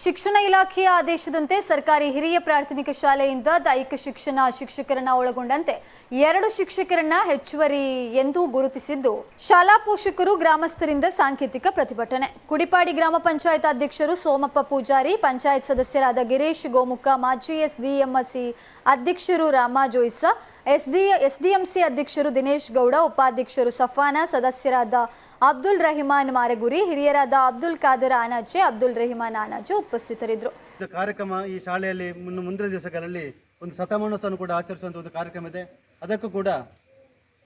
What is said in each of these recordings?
ಶಿಕ್ಷಣ ಇಲಾಖೆಯ ಆದೇಶದಂತೆ ಸರ್ಕಾರಿ ಹಿರಿಯ ಪ್ರಾಥಮಿಕ ಶಾಲೆಯಿಂದ ದೈಹಿಕ ಶಿಕ್ಷಣ ಶಿಕ್ಷಕರನ್ನ ಒಳಗೊಂಡಂತೆ ಎರಡು ಶಿಕ್ಷಕರನ್ನ ಹೆಚ್ಚುವರಿ ಎಂದು ಗುರುತಿಸಿದ್ದು, ಶಾಲಾ ಪೋಷಕರು ಗ್ರಾಮಸ್ಥರಿಂದ ಸಾಂಕೇತಿಕ ಪ್ರತಿಭಟನೆ. ಕುಡಿಪಾಡಿ ಗ್ರಾಮ ಪಂಚಾಯತ್ ಅಧ್ಯಕ್ಷರು ಸೋಮಪ್ಪ ಪೂಜಾರಿ, ಪಂಚಾಯತ್ ಸದಸ್ಯರಾದ ಗಿರೀಶ್ ಗೋಮುಖ, ಮಾಜಿ ಎಸ್ಡಿಎಂಸಿ ಅಧ್ಯಕ್ಷರು ರಾಮ ಜೋಯ್ಸ, ಎಸ್ಡಿ, ಎಸ್ಡಿಎಂಸಿ ಅಧ್ಯಕ್ಷರು ದಿನೇಶ್ ಗೌಡ, ಉಪಾಧ್ಯಕ್ಷರು ಸಫಾನ, ಸದಸ್ಯರಾದ ಅಬ್ದುಲ್ ರಹಿಮಾನ್ ಮಾರಗುರಿ, ಹಿರಿಯರಾದ ಅಬ್ದುಲ್ ಖಾದರ್ ಅನಾಜೆ, ಅಬ್ದುಲ್ ರಹಿಮಾನ್ ಅನಾಜೆ ಉಪಸ್ಥಿತರಿದ್ದರು. ಕಾರ್ಯಕ್ರಮ ಈ ಶಾಲೆಯಲ್ಲಿ ಮುಂದಿನ ದಿವಸಗಳಲ್ಲಿ ಒಂದು ಶತಮಾನೋತ್ಸವ ಕೂಡ ಆಚರಿಸುವಂಥ ಒಂದು ಕಾರ್ಯಕ್ರಮ ಇದೆ. ಅದಕ್ಕೂ ಕೂಡ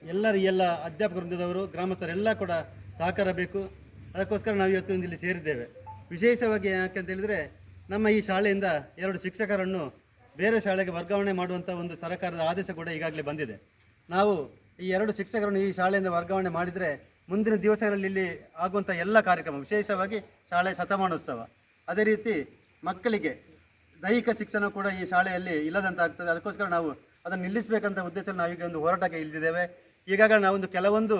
ಎಲ್ಲರ ಎಲ್ಲ ಅಧ್ಯಾಪಕ ವೃಂದದವರು ಗ್ರಾಮಸ್ಥರೆಲ್ಲ ಕೂಡ ಸಹಕಾರ ಬೇಕು. ಅದಕ್ಕೋಸ್ಕರ ನಾವು ಇವತ್ತು ಇಲ್ಲಿ ಸೇರಿದ್ದೇವೆ. ವಿಶೇಷವಾಗಿ ಯಾಕೆ ಅಂತ ಹೇಳಿದರೆ ನಮ್ಮ ಈ ಶಾಲೆಯಿಂದ ಎರಡು ಶಿಕ್ಷಕರನ್ನು ಬೇರೆ ಶಾಲೆಗೆ ವರ್ಗಾವಣೆ ಮಾಡುವಂಥ ಒಂದು ಸರ್ಕಾರದ ಆದೇಶ ಕೂಡ ಈಗಾಗಲೇ ಬಂದಿದೆ. ನಾವು ಈ ಎರಡು ಶಿಕ್ಷಕರನ್ನು ಈ ಶಾಲೆಯಿಂದ ವರ್ಗಾವಣೆ ಮಾಡಿದರೆ ಮುಂದಿನ ದಿವಸಗಳಲ್ಲಿ ಇಲ್ಲಿ ಆಗುವಂಥ ಎಲ್ಲ ಕಾರ್ಯಕ್ರಮ, ವಿಶೇಷವಾಗಿ ಶಾಲೆಯ ಶತಮಾನೋತ್ಸವ. ಅದೇ ರೀತಿ ಮಕ್ಕಳಿಗೆ ದೈಹಿಕ ಶಿಕ್ಷಣ ಕೂಡ ಈ ಶಾಲೆಯಲ್ಲಿ ಇಲ್ಲದಂತಾಗ್ತದೆ ಅದಕ್ಕೋಸ್ಕರ ನಾವು ಅದನ್ನು ನಿಲ್ಲಿಸಬೇಕಂತ ಉದ್ದೇಶದಲ್ಲಿ ನಾವೀಗ ಒಂದು ಹೋರಾಟಕ್ಕೆ ಇಳಿದಿದ್ದೇವೆ. ಈಗಾಗಲೇ ನಾವೊಂದು ಕೆಲವೊಂದು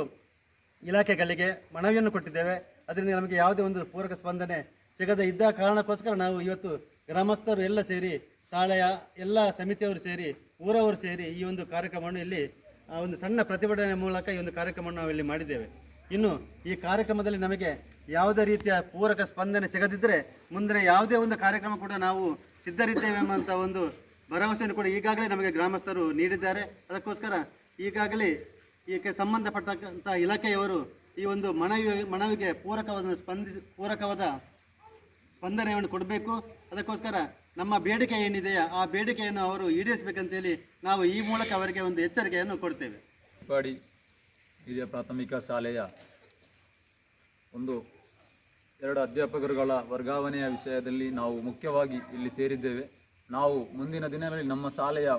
ಇಲಾಖೆಗಳಿಗೆ ಮನವಿಯನ್ನು ಕೊಟ್ಟಿದ್ದೇವೆ. ಅದರಿಂದ ನಮಗೆ ಯಾವುದೇ ಒಂದು ಪೂರಕ ಸ್ಪಂದನೆ ಸಿಗದೇ ಇದ್ದ ಕಾರಣಕ್ಕೋಸ್ಕರ ನಾವು ಇವತ್ತು ಗ್ರಾಮಸ್ಥರು ಎಲ್ಲ ಸೇರಿ, ಶಾಲೆಯ ಎಲ್ಲ ಸಮಿತಿಯವರು ಸೇರಿ, ಊರವರು ಸೇರಿ ಈ ಒಂದು ಕಾರ್ಯಕ್ರಮವನ್ನು ಇಲ್ಲಿ ಒಂದು ಸಣ್ಣ ಪ್ರತಿಭಟನೆ ಮೂಲಕ ಈ ಒಂದು ಕಾರ್ಯಕ್ರಮವನ್ನು ನಾವು ಇಲ್ಲಿ ಮಾಡಿದ್ದೇವೆ. ಇನ್ನು ಈ ಕಾರ್ಯಕ್ರಮದಲ್ಲಿ ನಮಗೆ ಯಾವುದೇ ರೀತಿಯ ಪೂರಕ ಸ್ಪಂದನೆ ಸಿಗದಿದ್ದರೆ ಮುಂದಿನ ಯಾವುದೇ ಒಂದು ಕಾರ್ಯಕ್ರಮ ಕೂಡ ನಾವು ಸಿದ್ಧರಿದ್ದೇವೆ ಎಂಬಂಥ ಒಂದು ಭರವಸೆಯನ್ನು ಕೂಡ ಈಗಾಗಲೇ ನಮಗೆ ಗ್ರಾಮಸ್ಥರು ನೀಡಿದ್ದಾರೆ. ಅದಕ್ಕೋಸ್ಕರ ಈಗಾಗಲೇ ಇದಕ್ಕೆ ಸಂಬಂಧಪಟ್ಟಂಥ ಇಲಾಖೆಯವರು ಈ ಒಂದು ಮನವಿ, ಮನವಿಗೆ ಪೂರಕವಾದ ಸ್ಪಂದಿಸಿ ಪೂರಕವಾದ ಸ್ಪಂದನೆಯನ್ನು ಕೊಡಬೇಕು. ಅದಕ್ಕೋಸ್ಕರ ನಮ್ಮ ಬೇಡಿಕೆ ಏನಿದೆಯಾ ಆ ಬೇಡಿಕೆಯನ್ನು ಅವರು ಈಡೇರಿಸಬೇಕಂತೇಳಿ ನಾವು ಈ ಮೂಲಕ ಅವರಿಗೆ ಒಂದು ಎಚ್ಚರಿಕೆಯನ್ನು ಕೊಡ್ತೇವೆ. ಹಿರಿಯ ಪ್ರಾಥಮಿಕ ಶಾಲೆಯ ಒಂದು ಎರಡು ಅಧ್ಯಾಪಕರುಗಳ ವರ್ಗಾವಣೆಯ ವಿಷಯದಲ್ಲಿ ನಾವು ಮುಖ್ಯವಾಗಿ ಇಲ್ಲಿ ಸೇರಿದ್ದೇವೆ. ನಾವು ಮುಂದಿನ ದಿನಗಳಲ್ಲಿ ನಮ್ಮ ಶಾಲೆಯ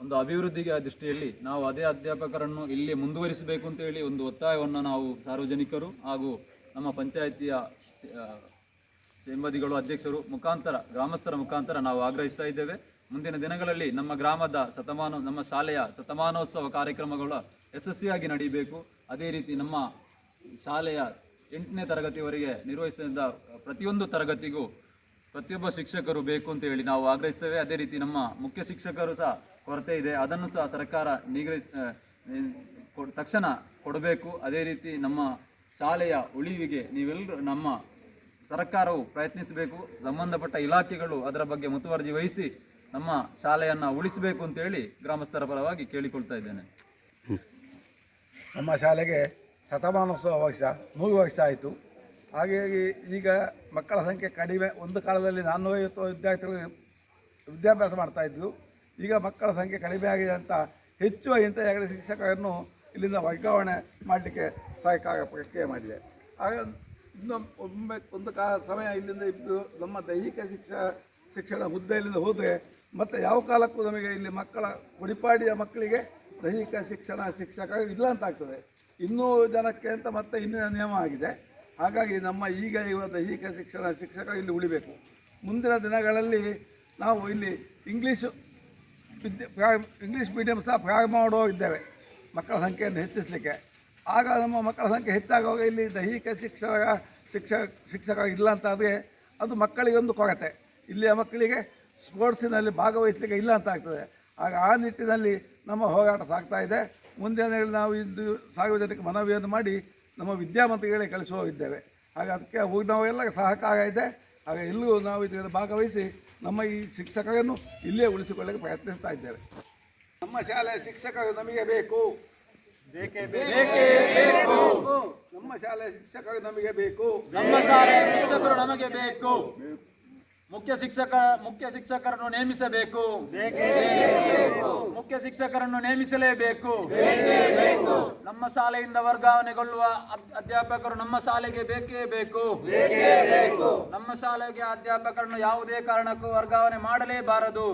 ಒಂದು ಅಭಿವೃದ್ಧಿಗೆ ದೃಷ್ಟಿಯಲ್ಲಿ ನಾವು ಅದೇ ಅಧ್ಯಾಪಕರನ್ನು ಇಲ್ಲಿ ಮುಂದುವರಿಸಬೇಕು ಅಂತೇಳಿ ಒಂದು ಒತ್ತಾಯವನ್ನು ನಾವು ಸಾರ್ವಜನಿಕರು ಹಾಗೂ ನಮ್ಮ ಪಂಚಾಯಿತಿಯ ಸಿಂಬದಿಗಳು ಅಧ್ಯಕ್ಷರು ಮುಖಾಂತರ, ಗ್ರಾಮಸ್ಥರ ಮುಖಾಂತರ ನಾವು ಆಗ್ರಹಿಸ್ತಾ ಇದ್ದೇವೆ. ಮುಂದಿನ ದಿನಗಳಲ್ಲಿ ನಮ್ಮ ಗ್ರಾಮದ ಶತಮಾನ ನಮ್ಮ ಶಾಲೆಯ ಶತಮಾನೋತ್ಸವ ಕಾರ್ಯಕ್ರಮಗಳು ಯಶಸ್ವಿಯಾಗಿ ನಡೀಬೇಕು. ಅದೇ ರೀತಿ ನಮ್ಮ ಶಾಲೆಯ ಎಂಟನೇ ತರಗತಿವರೆಗೆ ನಿರ್ವಹಿಸಿದ ಪ್ರತಿಯೊಂದು ತರಗತಿಗೂ ಪ್ರತಿಯೊಬ್ಬ ಶಿಕ್ಷಕರು ಬೇಕು ಅಂತ ಹೇಳಿ ನಾವು ಆಗ್ರಹಿಸ್ತೇವೆ. ಅದೇ ರೀತಿ ನಮ್ಮ ಮುಖ್ಯ ಶಿಕ್ಷಕರು ಸಹ ಕೊರತೆ ಇದೆ. ಅದನ್ನು ಸಹ ಸರ್ಕಾರ ನಿಗ್ರಹಿಸ್ ತಕ್ಷಣ ಕೊಡಬೇಕು. ಅದೇ ರೀತಿ ನಮ್ಮ ಶಾಲೆಯ ಉಳಿವಿಗೆ ನೀವೆಲ್ಲರೂ ನಮ್ಮ ಸರ್ಕಾರವು ಪ್ರಯತ್ನಿಸಬೇಕು. ಸಂಬಂಧಪಟ್ಟ ಇಲಾಖೆಗಳು ಅದರ ಬಗ್ಗೆ ಮುತುವರ್ಜಿ ವಹಿಸಿ ನಮ್ಮ ಶಾಲೆಯನ್ನು ಉಳಿಸಬೇಕು ಅಂತೇಳಿ ಗ್ರಾಮಸ್ಥರ ಪರವಾಗಿ ಕೇಳಿಕೊಳ್ತಾ ಇದ್ದೇನೆ. ನಮ್ಮ ಶಾಲೆಗೆ ಶತಮಾನೋತ್ಸವ ವರ್ಷ ನೂರು ವರ್ಷ ಆಯಿತು. ಹಾಗಾಗಿ ಈಗ ಮಕ್ಕಳ ಸಂಖ್ಯೆ ಕಡಿಮೆ. ಒಂದು ಕಾಲದಲ್ಲಿ ನಾನ್ನೂರೈವತ್ತು ವಿದ್ಯಾರ್ಥಿಗಳು ವಿದ್ಯಾಭ್ಯಾಸ ಮಾಡ್ತಾಯಿದ್ರು ಈಗ ಮಕ್ಕಳ ಸಂಖ್ಯೆ ಕಡಿಮೆ ಆಗಿದೆ ಅಂತ ಹೆಚ್ಚು ಇಂಥ ಎರಡು ಶಿಕ್ಷಕರನ್ನು ಇಲ್ಲಿಂದ ವರ್ಗಾವಣೆ ಮಾಡಲಿಕ್ಕೆ ಸಹಕಾರ ಪ್ರಕ್ರಿಯೆ ಮಾಡಿದೆ. ಆಗ ಇನ್ನು ಒಮ್ಮೆ ಒಂದು ಕಾಲ ಸಮಯ ಇಲ್ಲಿಂದ ಇದ್ದು ನಮ್ಮ ದೈಹಿಕ ಶಿಕ್ಷ, ಶಿಕ್ಷಣ ಹುದ್ದೆಯಲ್ಲಿಂದ ಹೋದರೆ ಮತ್ತು ಯಾವ ಕಾಲಕ್ಕೂ ನಮಗೆ ಇಲ್ಲಿ ಮಕ್ಕಳ ಕುಡಿಪಾಡಿಯ ಮಕ್ಕಳಿಗೆ ದೈಹಿಕ ಶಿಕ್ಷಣ ಶಿಕ್ಷಕ ಇಲ್ಲ ಅಂತ ಆಗ್ತದೆ ಇನ್ನೂ ಜನಕ್ಕೆ ಅಂತ ಮತ್ತೆ ಇನ್ನೂ ನಿಯಮ ಆಗಿದೆ. ಹಾಗಾಗಿ ನಮ್ಮ ಈಗ ಇರುವ ದೈಹಿಕ ಶಿಕ್ಷಣ ಶಿಕ್ಷಕ ಇಲ್ಲಿ ಉಳಿಬೇಕು. ಮುಂದಿನ ದಿನಗಳಲ್ಲಿ ನಾವು ಇಲ್ಲಿ ಇಂಗ್ಲೀಷು ವಿದ್ಯೆ ಇಂಗ್ಲೀಷ್ ಮೀಡಿಯಮ್ ಸಹ ಪ್ರಾರಂಭ ಮಾಡೋ ಇದ್ದೇವೆ, ಮಕ್ಕಳ ಸಂಖ್ಯೆಯನ್ನು ಹೆಚ್ಚಿಸಲಿಕ್ಕೆ. ಆಗ ನಮ್ಮ ಮಕ್ಕಳ ಸಂಖ್ಯೆ ಹೆಚ್ಚಾಗುವಾಗ ಇಲ್ಲಿ ದೈಹಿಕ ಶಿಕ್ಷಕ ಶಿಕ್ಷಕ ಶಿಕ್ಷಕ ಇಲ್ಲ ಅಂತಾದರೆ ಅದು ಮಕ್ಕಳಿಗೆ ಒಂದು ಕೊರತೆ. ಇಲ್ಲಿಯ ಮಕ್ಕಳಿಗೆ ಸ್ಪೋರ್ಟ್ಸಿನಲ್ಲಿ ಭಾಗವಹಿಸಲಿಕ್ಕೆ ಇಲ್ಲ ಅಂತ ಆಗ್ತದೆ ಆಗ ಆ ನಿಟ್ಟಿನಲ್ಲಿ ನಮ್ಮ ಹೋರಾಟ ಸಾಗ್ತಾ ಇದೆ. ಮುಂದಿನ ದಿನಗಳಲ್ಲಿ ನಾವು ಇದು ಸಾರ್ವಜನಿಕ ಮನವಿಯನ್ನು ಮಾಡಿ ನಮ್ಮ ವಿದ್ಯಾವಂತಗಳಿಗೆ ಕಳಿಸುವ ಇದ್ದೇವೆ ಹಾಗೆ ಅದಕ್ಕೆ ನಾವೆಲ್ಲ ಸಹಕಾರ ಇದೆ. ಹಾಗೆ ಎಲ್ಲೂ ನಾವು ಇದರಲ್ಲಿ ಭಾಗವಹಿಸಿ ನಮ್ಮ ಈ ಶಿಕ್ಷಕರನ್ನು ಇಲ್ಲೇ ಉಳಿಸಿಕೊಳ್ಳಕ್ಕೆ ಪ್ರಯತ್ನಿಸ್ತಾ ಇದ್ದೇವೆ. ನಮ್ಮ ಶಾಲೆಯ ಶಿಕ್ಷಕರು ನಮಗೆ ಬೇಕು. ಬೇಕೇ ಬೇಕು. ನಮ್ಮ ಶಾಲೆಯ ಶಿಕ್ಷಕರು ನಮಗೆ ಬೇಕು. ನಮ್ಮ ಶಾಲೆಯ ಶಿಕ್ಷಕರು ನಮಗೆ ಬೇಕು. ಮುಖ್ಯ ಶಿಕ್ಷಕ ಮುಖ್ಯ ಶಿಕ್ಷಕರನ್ನು ನೇಮಿಸಬೇಕು. ಶಿಕ್ಷಕರನ್ನು ನೇಮಿಸಲೇಬೇಕು. ನಮ್ಮ ಶಾಲೆಯಿಂದ ವರ್ಗಾವಣೆಗೊಳ್ಳುವ ಅಧ್ಯಾಪಕರು ನಮ್ಮ ಶಾಲೆಗೆ ಬೇಕೇ ಬೇಕು. ನಮ್ಮ ಶಾಲೆಗೆ ಅಧ್ಯಾಪಕರನ್ನು ಯಾವುದೇ ಕಾರಣಕ್ಕೂ ವರ್ಗಾವಣೆ ಮಾಡಲೇಬಾರದು.